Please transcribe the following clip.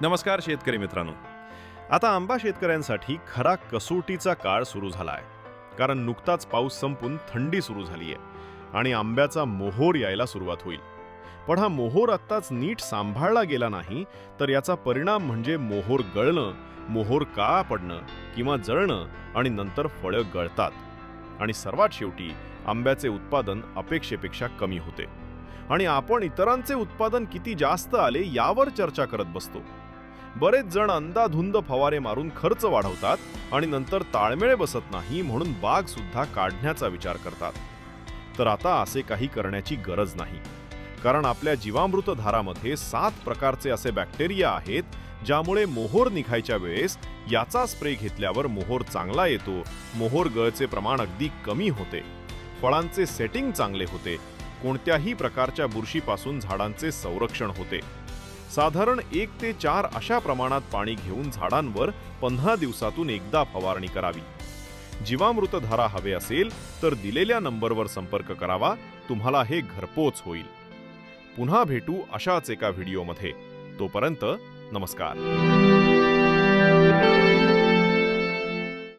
नमस्कार शेतकरी मित्रांनो. आता आंबा शेतकऱ्यांसाठी खरा कसोटीचा काळ सुरू झाला आहे कारण नुकताच पाऊस संपून थंडी सुरू झाली आहे आणि आंब्याचा मोहोर यायला सुरुवात होईल. पण हा मोहोर आत्ताच नीट सांभाळला गेला नाही तर याचा परिणाम म्हणजे मोहोर गळणं मोहोर काळा पडणं किंवा जळणं आणि नंतर फळं गळतात. आणि सर्वात शेवटी आंब्याचे उत्पादन अपेक्षेपेक्षा कमी होते. आणि आपण इतरांचे उत्पादन किती जास्त आले यावर चर्चा करत बसतो. बरेच जण अंदाधुंद फवारे मारून खर्च वाढवतात आणि नंतर ताळमेळ बसत नाही म्हणून बाग सुद्धा काढण्याचा विचार करतात. तर आता असे काही करण्याची गरज नाही. कारण आपल्या जीवामृत धारामध्ये सात प्रकारचे असे बॅक्टेरिया आहेत ज्यामुळे मोहोर निघायच्या वेळेस याचा स्प्रे घेतल्यावर मोहोर चांगला येतो मोहोर गळचे प्रमाण अगदी कमी होते. फळांचे सेटिंग चांगले होते कोणत्याही प्रकारच्या बुरशीपासून झाडांचे संरक्षण होते. साधारण एक ते चार अशा प्रमाणात पाणी घेऊन झाडांवर पंधरा दिवसातून एकदा फवारणी करावी. जीवामृतधारा हवे असेल तर दिलेल्या नंबरवर संपर्क करावा. तुम्हाला हे घरपोच होईल. पुन्हा भेटू अशाच एका व्हिडिओमध्ये. तोपर्यंत नमस्कार.